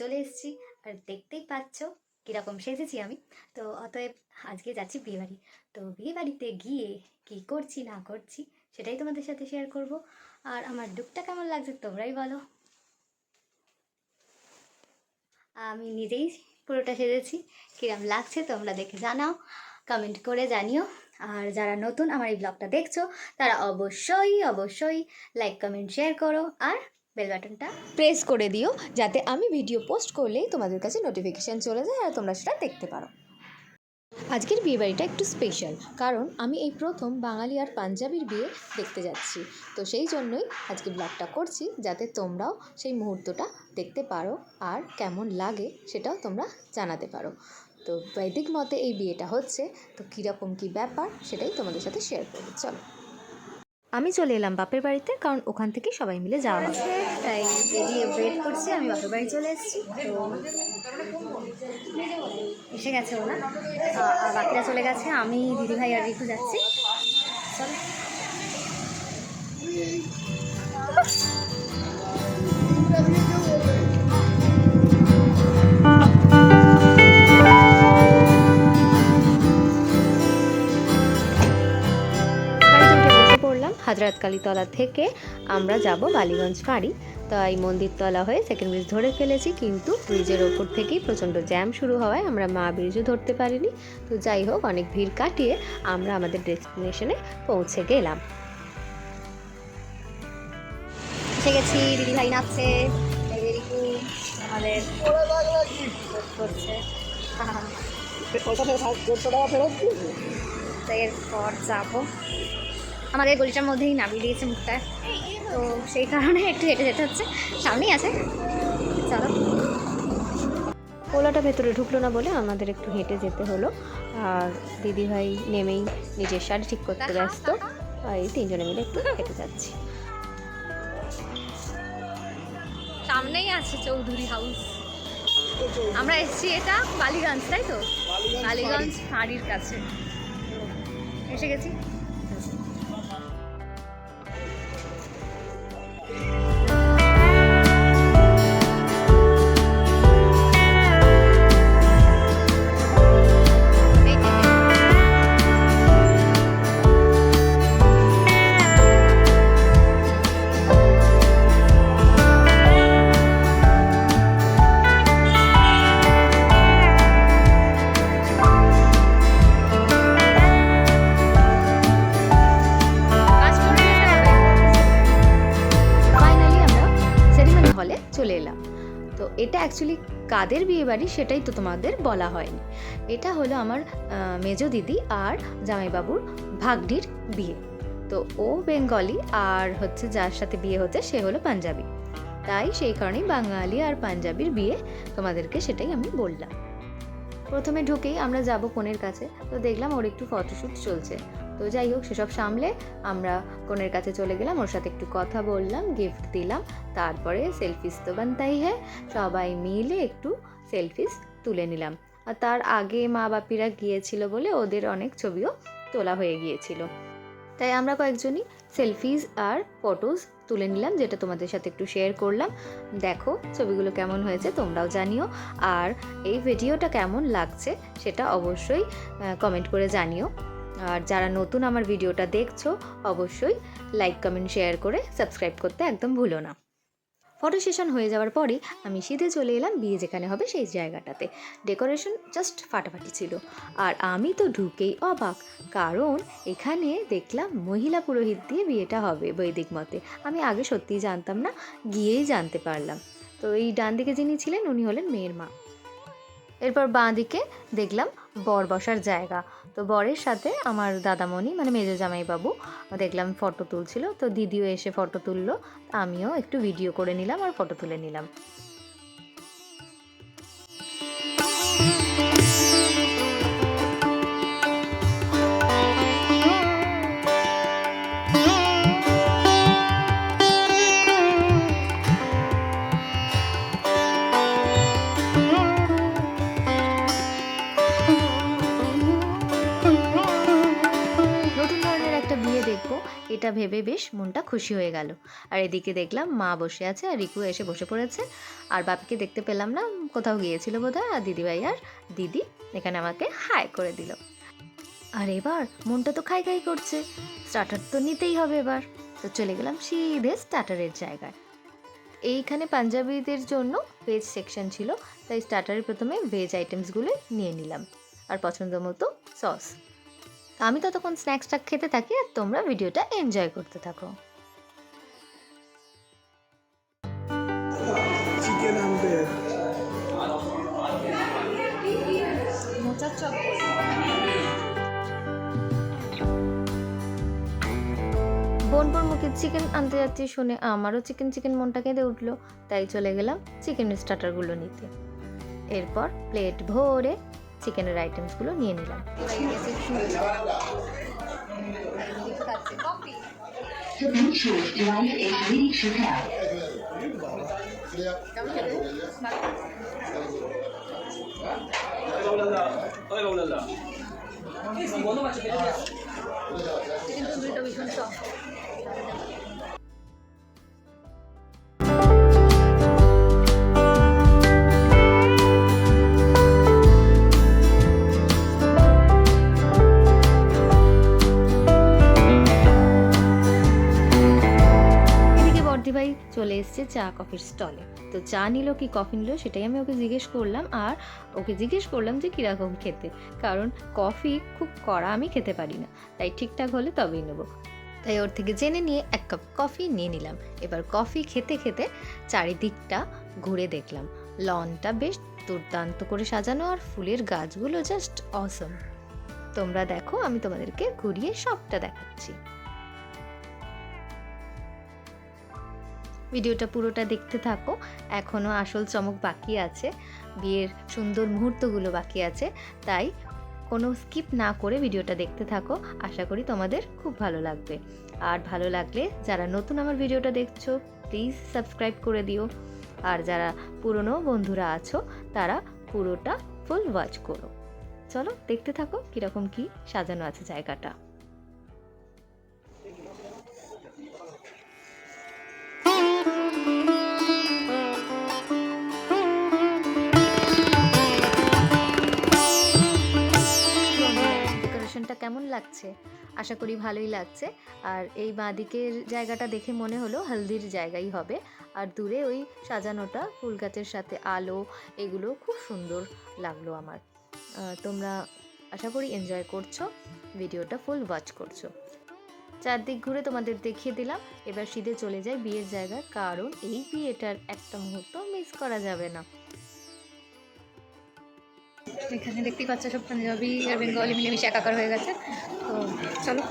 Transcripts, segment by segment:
চলে এসেছি। আর দেখতেই পাচ্ছ কীরকম সেজেছি আমি। তো অতএব আজকে যাচ্ছি বিয়ে বাড়ি। তো বিয়ে বাড়িতে গিয়ে কি করছি, না করছি সেটাই তোমাদের সাথে শেয়ার করব। আর আমার লুকটা কেমন লাগছে তোমরাই বলো। আমি নিজেই পুরোটা সেজেছি। কিরম লাগছে তোমরা দেখে জানাও কমেন্ট করে জানিও। আর যারা নতুন আমার এই ব্লগটা দেখছ, তারা অবশ্যই অবশ্যই লাইক কমেন্ট শেয়ার করো। আর বেল বাটনটা প্রেস করে দিও যাতে আমি ভিডিও পোস্ট করলেই তোমাদের কাছে নোটিফিকেশান চলে যায় আর তোমরা সেটা দেখতে পারো। আজকের বিয়ে বাড়িটা একটু স্পেশাল কারণ আমি এই প্রথম বাঙালি আর পাঞ্জাবির বিয়ে দেখতে যাচ্ছি। তো সেই জন্যই আজকে ব্লগটা করছি যাতে তোমরাও সেই মুহূর্তটা দেখতে পারো আর কেমন লাগে সেটাও তোমরা জানাতে পারো। তো বৈদিক মতে এই বিয়েটা হচ্ছে, তো কীরকম কী ব্যাপার সেটাই তোমাদের সাথে শেয়ার করব, চলো। আমি চলে এলাম বাপের বাড়িতে, কারণ ওখান থেকে সবাই মিলে যাওয়া হবে। তাই বেরিয়ে ওয়েট করছি, আমি বাপের বাড়ি চলে এসেছি। তো এসে গেছে ওরা। না বাকিরা চলে গেছে, আমি, দিদিভাই আর রিকু যাচ্ছি। পড়লাম হাজরাত কালীতলা থেকে আমরা যাব বালিগঞ্জ ফাঁড়ি। তাই মন্দিরতলা হয়ে সেকেন্ড ব্রিজ ধরে ফেলেছি কিন্তু ব্রিজের ওপর থেকেই প্রচণ্ড জ্যাম শুরু হওয়ায় আমরা মা ব্রিজও ধরতে পারিনি। তো যাই হোক অনেক ভিড় কাটিয়ে আমরা আমাদের ডেস্টিনেশনে পৌঁছে গেলাম। এসে গেছি দিদিভাই নাচছে এই যে রিকু আমাদের করছে তো এরপর যাব। আমাদের গলিটার মধ্যেই নামিয়ে দিয়েছে মুখটা। তো সেই কারণে একটু হেঁটে যেতে হচ্ছে। সামনেই আছে। চলো। ওলাটা ভেতরে ঢুকলো না বলে আমাদের একটু হেঁটে যেতে হলো। আর দিদিভাই নেমেই নিজের শাড়ি ঠিক করতে ব্যস্ত। এই তিনজনে মিলে একটু হেঁটে যাচ্ছি। সামনেই আছে চৌধুরী হাউস আমরা এসেছি এটা বালিগঞ্জ তাই তো? বালিগঞ্জ ফাঁড়ির কাছে। এসে গেছি। কাদের বিয়ে বাড়ি সেটাই তো তোমাদের বলা হয়নি। এটা হলো আমার মেজ দিদি আর জামাইবাবুর ভাগ্নির বিয়ে। তো ও বেঙ্গলি আর হচ্ছে যার সাথে বিয়ে হচ্ছে সে হলো পাঞ্জাবি। তাই সেই কারণেই বাঙালি আর পাঞ্জাবির বিয়ে তোমাদেরকে সেটাই আমি বললাম। প্রথমে ঢুকেই আমরা যাব কনের কাছে। তো দেখলাম ওর একটু ফটোশ্যুট চলছে। তো যাই হোক, সেসব সামলে আমরা কনের কাছে চলে গেলাম, ওর সাথে একটু কথা বললাম গিফট দিলাম, তারপরে সেলফিস তো বানতাই হ্যাঁ সবাই মিলে একটু সেলফিস তুলে নিলাম। আর তার আগে মা বাপিরা গিয়েছিল বলে ওদের অনেক ছবিও তোলা হয়ে গিয়েছিল। তাই আমরা কয়েকজনই সেলফিজ আর ফটোস তুলে নিলাম, যেটা তোমাদের সাথে একটু শেয়ার করলাম। দেখো ছবিগুলো কেমন হয়েছে, তোমরাও জানিও। আর এই ভিডিওটা কেমন লাগছে, সেটা অবশ্যই কমেন্ট করে জানিও। আর যারা নতুন আমার ভিডিওটা দেখছ, অবশ্যই লাইক কমেন্ট শেয়ার করে সাবস্ক্রাইব করতে একদম ভুলো না। ফটো সেশন হয়ে যাওয়ার পরে আমি সিধে চলে এলাম বিয়ে যেখানে হবে সেই জায়গাটাতে। ডেকোরেশন জাস্ট ফাটাফাটি ছিল। আর আমি তো ঢুকেই অবাক, কারণ এখানে দেখলাম মহিলা পুরোহিত দিয়ে বিয়েটা হবে বৈদিক মতে। আমি আগে সত্যিই জানতাম না, গিয়েই জানতে পারলাম। তো এই ডান দিকে যিনি ছিলেন, উনি হলেন মেয়ের মা। এরপর বাঁ দিকে দেখলাম বর বসার জায়গা। তো বরের সাথে আমার দাদামণি মানে মেজো জামাইবাবু দেখলাম ফটো তুলছিল। তো দিদিও এসে ফটো তুললো। আমিও একটু ভিডিও করে নিলাম আর ফটো তুলে নিলাম। এটা ভেবে বেশ মনটা খুশি হয়ে গেল। আর এদিকে দেখলাম মা বসে আছে আর রিকু এসে বসে পড়েছে। আর বাপিকে দেখতে পেলাম না, কোথাও গিয়েছিল বোধহয়, আর দিদিভাই আর দিদি এখানে আমাকে হাই করে দিল। আর এবার মনটা তো খাই খাই করছে স্টার্টার তো নিতেই হবে এবার। তো চলে গেলাম সিধে স্টার্টারের জায়গায়। এইখানে পাঞ্জাবিদের জন্য ভেজ সেকশন ছিল, তাই স্টার্টারে প্রথমে ভেজ আইটেমসগুলো নিয়ে নিলাম। আর পছন্দ মতো সস আমি ততক্ষণ স্ন্যাক্সটা খেতে থাকি আর তোমরা ভিডিওটা এনজয় করতে থাকো। চিকেন বোনপোর মুখে চিকেন আনতে যাচ্ছি শুনে আমারও চিকেন চিকেন মনটা কেঁদে উঠল। তাই চলে গেলাম চিকেন স্টার্টারগুলো নিতে। এরপর প্লেট ভরে চিকেনের আইটেমসগুলো নিয়ে নিলাম. চিকেন তন্দুরিটা ভীষণ সফট চা কফির স্টলে তো চা নিল কি কফি নিল, সেটাই আমি ওকে জিজ্ঞেস করলাম। আর ওকে জিজ্ঞেস করলাম যে, কীরকম খেতে? কারণ কফি খুব কড়া আমি খেতে পারি না। তাই ঠিকঠাক হলে তবেই নেব। তাই ওর থেকে জেনে নিয়ে এক কাপ কফি নিয়ে নিলাম। এবার কফি খেতে খেতে চারিদিকটা ঘুরে দেখলাম। লনটা বেশ দুর্দান্ত করে সাজানো আর ফুলের গাছগুলো জাস্ট অসম তোমরা দেখো, আমি তোমাদেরকে ঘুরিয়ে সবটা দেখাচ্ছি। ভিডিওটা পুরোটা দেখতে থাকো। এখনও আসল চমক বাকি আছে। বিয়ের সুন্দর মুহূর্তগুলো বাকি আছে। তাই কোনো স্কিপ না করে ভিডিওটা দেখতে থাকো। আশা করি তোমাদের খুব ভালো লাগবে। আর ভালো লাগলে যারা নতুন আমার ভিডিওটা দেখছ প্লিজ সাবস্ক্রাইব করে দিও। আর যারা পুরনো বন্ধুরা আছো, তারা পুরোটা ফুল ওয়াচ করো। চলো দেখতে থাকো কীরকম কি সাজানো আছে জায়গাটা। ডেকোরেশনটা কেমন লাগছে? আশা করি ভালোই লাগছে। আর এই বাঁদিকের জায়গাটা দেখে মনে হলো হলদির জায়গাই হবে। আর দূরে ওই সাজানোটা ফুল গাছের সাথে আলো, এগুলো খুব সুন্দর লাগল আমার। তোমরা আশা করি এনজয় করছ। ভিডিওটা ফুল ওয়াচ করছ। চারদিক ঘুরে তোমাদের দেখিয়ে দিলাম। এবার সিধে চলে যায় বিয়ের জায়গায় কারণ এই বিয়েটার একটা মুহূর্ত মিস করা যাবে না। এখানে দেখতেই পাচ্ছ সব পাঞ্জাবি আর বেঙ্গলি মিলেমিশে একাকার হয়ে গেছে। তো চলো।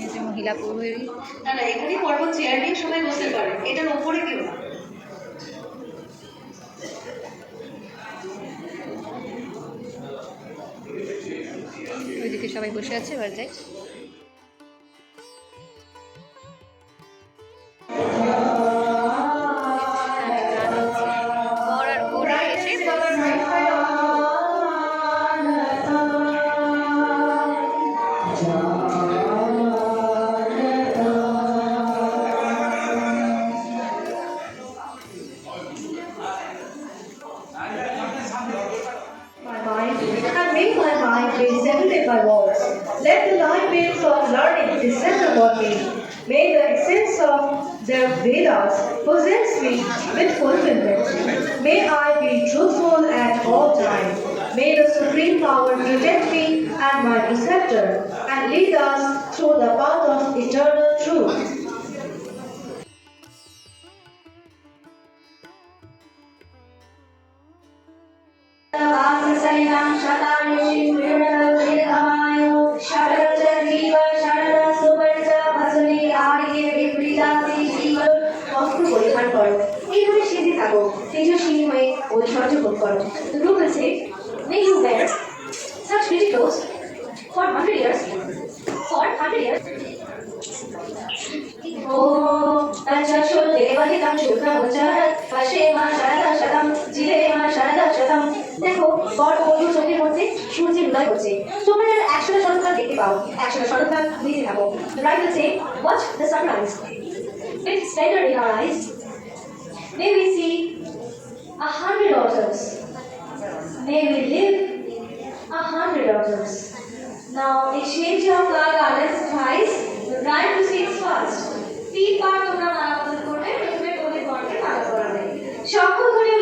এই যে মহিলা পুরোহিত। না না এখানেই পরপর চেয়ার নিয়ে সবাই বসতে পারে। এটার ওপরে কেউ না। সবাই বসে আছে এবার যাই। And my preceptor and lead us through the path of eternal উদয় হচ্ছে তোমরা যারা একশোটা শরৎকাল দেখতে পাও, একশোটা শরৎকাল দিতে থাকো। রাইট হচ্ছে watch the sunrise it splendour in our eyes may we see a hundred daughters may we live a hundred daughters now exchange your car garlands twice. Right to six first. তিনবার তোমরা মালা বদল করবে প্রথমে তোদের বরকে মালা পরাবে শঙ্খ ধ্বনি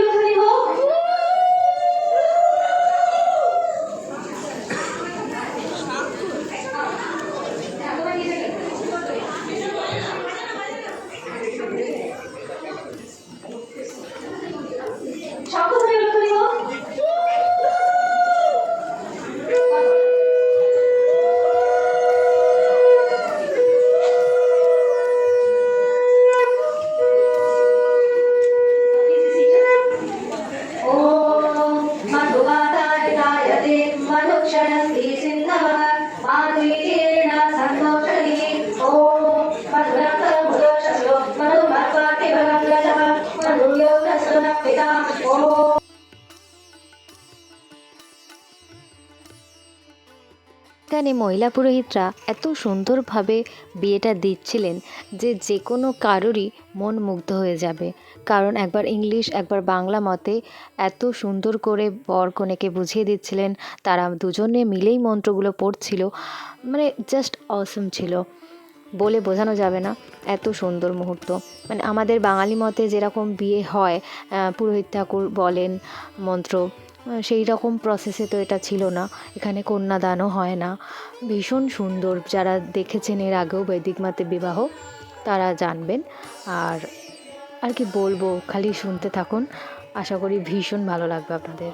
এখানে মহিলা পুরোহিতরা এত সুন্দরভাবে বিয়েটা দিচ্ছিলেন যে যে কোনো কারোরই মন মুগ্ধ হয়ে যাবে। কারণ একবার ইংলিশ, একবার বাংলা মতে এত সুন্দর করে বর কনেকে বুঝিয়ে দিচ্ছিলেন, তারা দুজনে মিলেই মন্ত্রগুলো পড়ছিল মানে জাস্ট অসম ছিল। বলে বোঝানো যাবে না, এত সুন্দর মুহূর্ত। মানে আমাদের বাঙালি মতে যেরকম বিয়ে হয় পুরোহিত ঠাকুর বলেন মন্ত্র সেই রকম প্রসেসে তো এটা ছিল না। এখানে কন্যাদানও হয় না। ভীষণ সুন্দর। যারা দেখেছেন এর আগেও বৈদিক মাতে বিবাহ, তারা জানবেন। আর আর কি বলব, খালি শুনতে থাকুন। আশা করি ভীষণ ভালো লাগবে আপনাদের।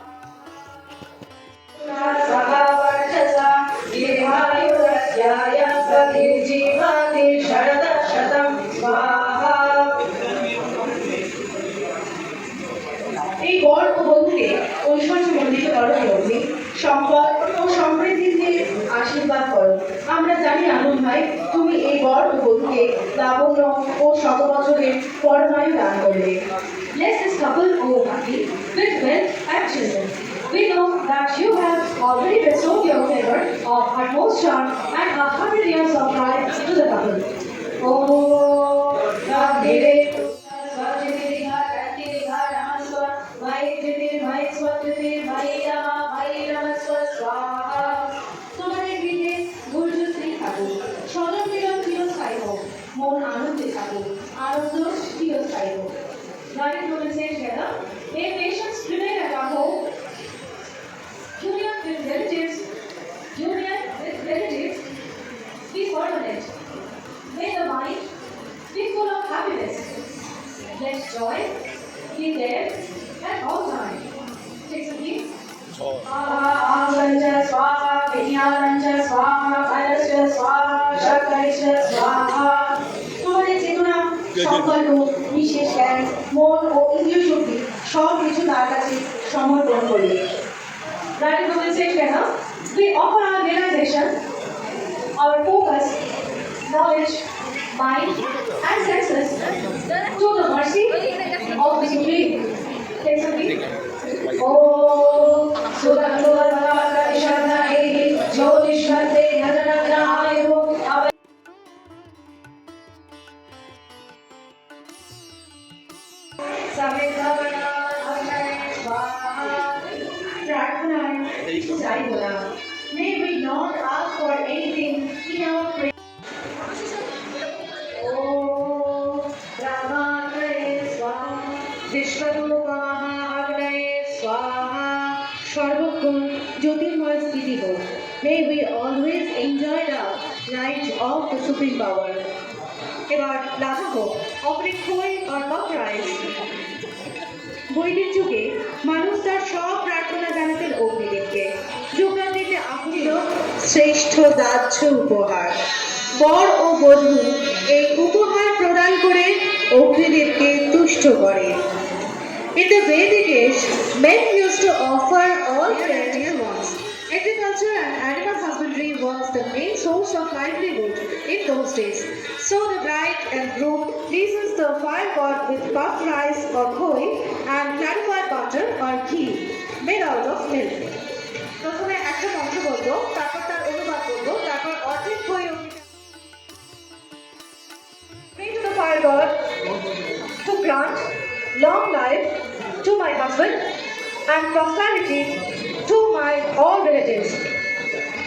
বধূকে করো হে অগ্নি সম্পদ ও সমৃদ্ধি দিয়ে আশীর্বাদ করো আমরা জানি আনন্দ ভাই তুমি এই বর বধূকে লাবণ্য ও শত বছরের পরমায়ু দান করবে Bless this couple, O Bhakti, with wealth and children. We know that you have already bestowed your favor of utmost charm and a hundred years of life to the couple. Oh, Nagire, United Women say together, may patience prevail at our home. Union with relatives, union with relatives be permanent. May the mind be full of happiness. Let joy be there at all times. Take some deep. Avancha swaha, vinyavancha swaha, kalasya swaha, shakarisya swaha. তোমাদের চেতনা বিশেষ জ্ঞান মন ও ইন্দ্রিয় শক্তি সব কিছু তার কাছে সমর্পণ করি women say together, we offer our realization, our focus, knowledge, mind, and senses এবার হোক আর অপ্রাইজ বৈদিক যুগে মানুষ তার সব প্রার্থনা জানাতেন অগ্নিদেবকে। যোগান আহত শ্রেষ্ঠ দাহ্য উপহার। বর ও বধূ এই উপহার প্রদান করে অগ্নিদেবকে তুষ্ট করে। In the Vedic age, men used to offer all. Agriculture and animal husbandry was the main source of livelihood in those days. So the bride and groom pleases the fire god with puffed rice or koi and clarified butter or ghee. made out of milk. প্রথমে একটা অংশ বলবো তারপর তার অনুবাদ বলবো তারপর অর্ধেক হয়ে Pray to the fire god to grant long life to my husband and prosperity to my own relatives.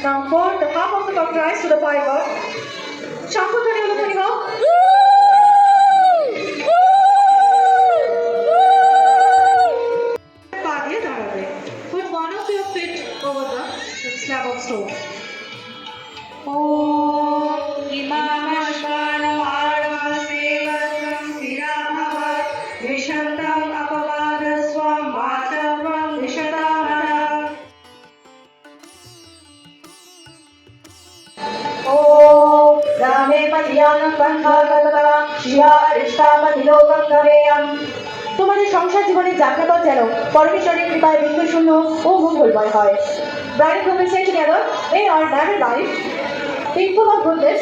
Now pour the half of the cup rice to the piper. cup. Shampoo Tani Uluthani Hawk. ধ্যানম বন্ধাগতা শিয়া অরিষ্টাপতিলোকম করেয়ম তোমাদের সংসার জীবনের যাত্রাপথ যেন পরমেশ্বরের কৃপায় বিঘ্নশূন্য ও মঙ্গলময় হয় Bride and groom say together, they are man and wife, people of goodness,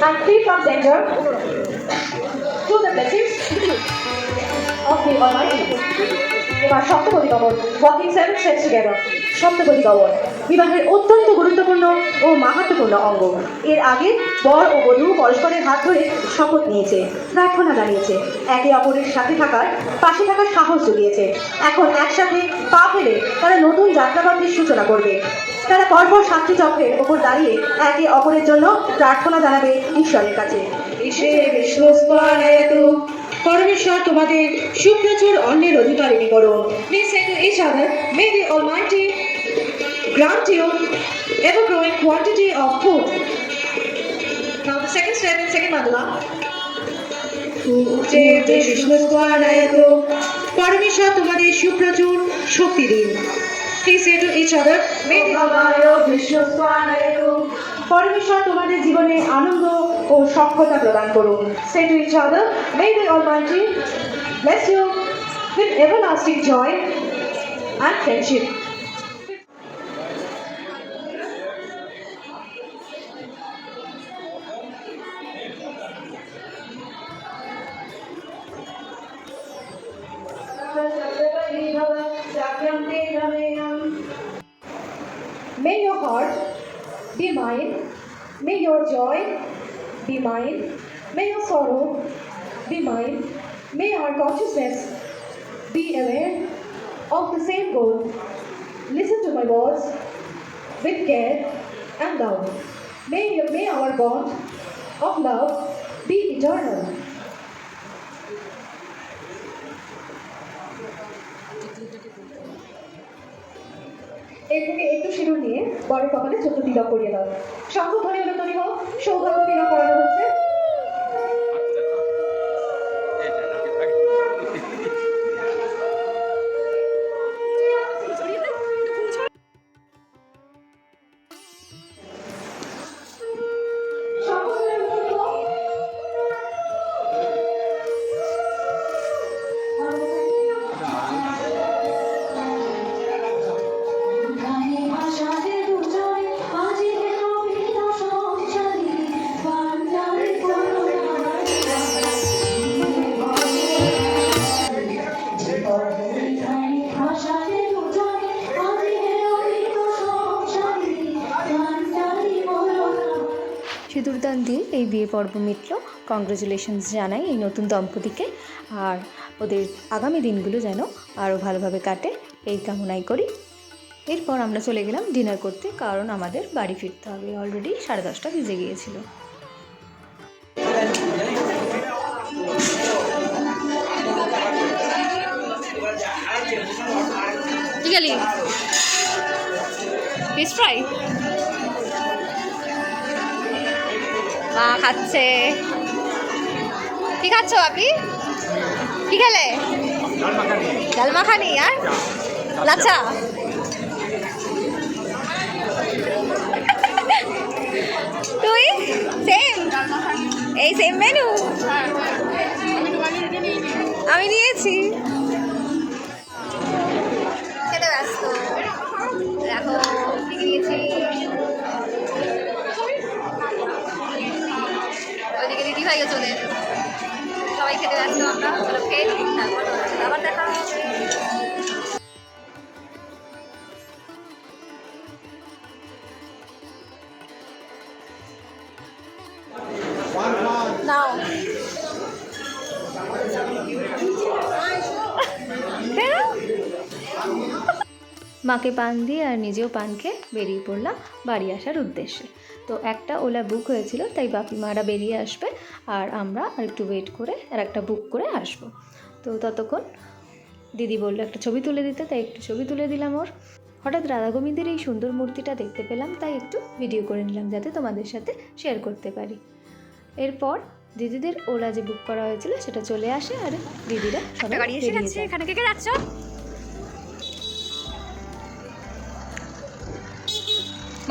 and free from danger, through the blessings of the Almighty. এবার সপ্তপদী কবর ওয়াকিং সেভেন স্টেপস টুগেদার সপ্তপদী কবর বিবাহের অত্যন্ত গুরুত্বপূর্ণ ও মাহাত্মপূর্ণ অঙ্গ। এর আগে বর ও বধূ পরস্পরের হাত ধরে শপথ নিয়েছে, প্রার্থনা জানিয়েছে। একে অপরের সাথে থাকার পাশে থাকার সাহস জুগিয়েছে। এখন একসাথে পা ফেলে তারা নতুন যাত্রাপথের সূচনা করবে। তারা পরপর সাতটি চক্রের ওপর দাঁড়িয়ে একে অপরের জন্য প্রার্থনা জানাবে ঈশ্বরের কাছে। পরমেশ্বর তোমাদের সুপ্রচুর অন্যের অধিকারিণী করুন please say to each other may almighty grant you ever growing quantity of food. Now the second step in second mandala. যে পরমেশ্বর তোমাদের সুপ্রচুর শক্তি দিন Please say to each other. পরমেশ্বর তোমাদের জীবনে আনন্দ ও সক্ষতা প্রদান করুন Say to each other, May the Almighty bless you with everlasting joy and friendship. May your heart be mine. May your joy be mine. May your sorrow be mine. May our consciousness be aware of the same goal. Listen to my words with care and love. May, may our bond of love be eternal. এর থেকে একটু সিঁদুর নিয়ে বরের কপালে তিলক করিয়ে দাও। শঙ্খ ধরে হলো তৈরি হোক, সৌভাগ্য তিলক করানো হচ্ছে। সিঁদুরদান দিয়ে এই বিয়ে পর্ব মিটল। কংগ্রেচুলেশনস জানাই এই নতুন দম্পতিকে। আর ওদের আগামী দিনগুলো যেন আরও ভালোভাবে কাটে, এই কামনাই করি। এরপর আমরা চলে গেলাম ডিনার করতে, কারণ আমাদের বাড়ি ফিরতে হবে। অলরেডি সাড়ে দশটা বেজে গিয়েছিল। ফিশ ফ্রাই মা খাচ্ছে। কি খাচ্ছ আপনি? কি খেলে? ডাল মাখানি আর? লাচ্ছা। তুই? সেম এই সেম মেনু আমি নিয়েছি। সবাই খেতে ব্যস্ত আমরা চলো খেয়ে তারপর আবার দেখা হবে। মাকে পান দিয়ে আর নিজেও পান খেয়ে বেরিয়ে পড়লাম বাড়ি আসার উদ্দেশ্যে। তো একটা ওলা বুক হয়েছিল তাই বাপি মারা বেরিয়ে আসবে আর আমরা আর একটু ওয়েট করে আর একটা বুক করে আসব। তো ততক্ষণ দিদি বলল একটা ছবি তুলে দিতে। তাই একটু ছবি তুলে দিলাম ওর। হঠাৎ রাধা গোবিন্দের এই সুন্দর মূর্তিটা দেখতে পেলাম তাই একটু ভিডিও করে নিলাম যাতে তোমাদের সাথে শেয়ার করতে পারি। এরপর দিদিদের ওলা যে বুক করা হয়েছিল সেটা চলে আসে আর দিদিরা সবাই। এখানে কে কে যাচ্ছ?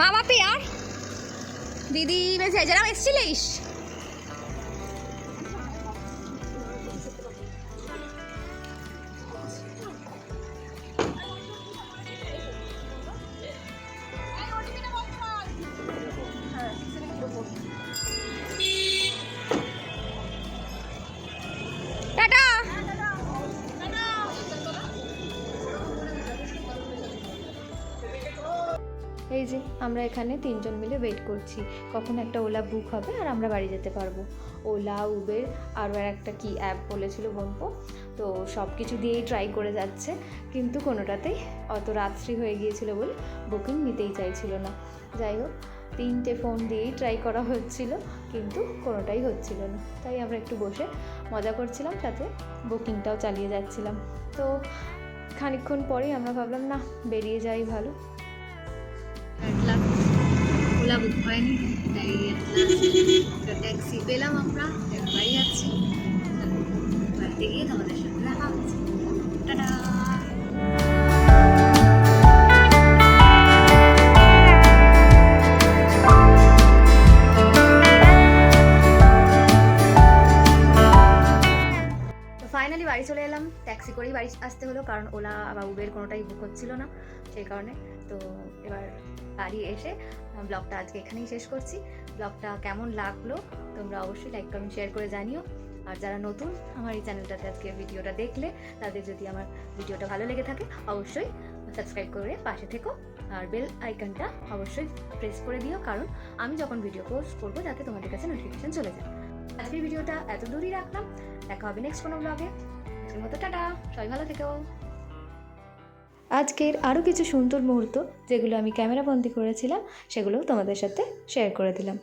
মা বাপি আর? দিদি বেশ যারা এসেছিলিস? আমরা এখানে তিনজন মিলে ওয়েট করছি। কখন একটা ওলা বুক হবে আর আমরা বাড়ি যেতে পারব। ওলা, উবের আরও আর একটা কি অ্যাপ বলেছিল বোনপো? তো সব কিছু দিয়েই ট্রাই করে যাচ্ছে। কিন্তু কোনোটাতেই অত রাত্রি হয়ে গিয়েছিল বলে বুকিং নিতেই চাইছিল না। যাই হোক, তিনটে ফোন দিয়েই ট্রাই করা হচ্ছিল, কিন্তু কোনোটাই হচ্ছিল না। তাই আমরা একটু বসে মজা করছিলাম, সাথে বুকিংটাও চালিয়ে যাচ্ছিলাম। তো খানিকক্ষণ পরেই আমরা ভাবলাম, না, বেরিয়ে যাই ভালো। ওলা হয়নি, তাই একটা ট্যাক্সি পেলাম আমরা বাড়ি যাচ্ছি বাড়িতে গিয়ে তোমাদের সাথে দেখা হচ্ছে। টাটা! বাড়ি আসতে হলো, কারণ ওলা বা উবের কোনোটাই বুক হচ্ছিল না, সেই কারণে। তো এবার বাড়ি এসে ব্লগটা আজকে এখানেই শেষ করছি। ব্লগটা কেমন লাগল তোমরা অবশ্যই লাইক কমেন্ট শেয়ার করে জানিও। আর যারা নতুন আমার এই চ্যানেলটাতে আজকে ভিডিওটা দেখলে, তাদের যদি আমার ভিডিওটা ভালো লেগে থাকে, অবশ্যই সাবস্ক্রাইব করে পাশে থেকো। আর বেল আইকনটা অবশ্যই প্রেস করে দিও, কারণ আমি যখন ভিডিও পোস্ট করব, যাতে তোমাদের কাছে নোটিফিকেশন চলে যায়। আজকের ভিডিওটা এত দূরই রাখলাম। দেখা হবে নেক্সট কোনো ব্লগে আজকের মতো টাটা, সবাই ভালো থেকো। আজকের আরও কিছু সুন্দর মুহূর্ত, যেগুলো আমি ক্যামেরাবন্দি করেছিলাম সেগুলো তোমাদের সাথে শেয়ার করে দিলাম।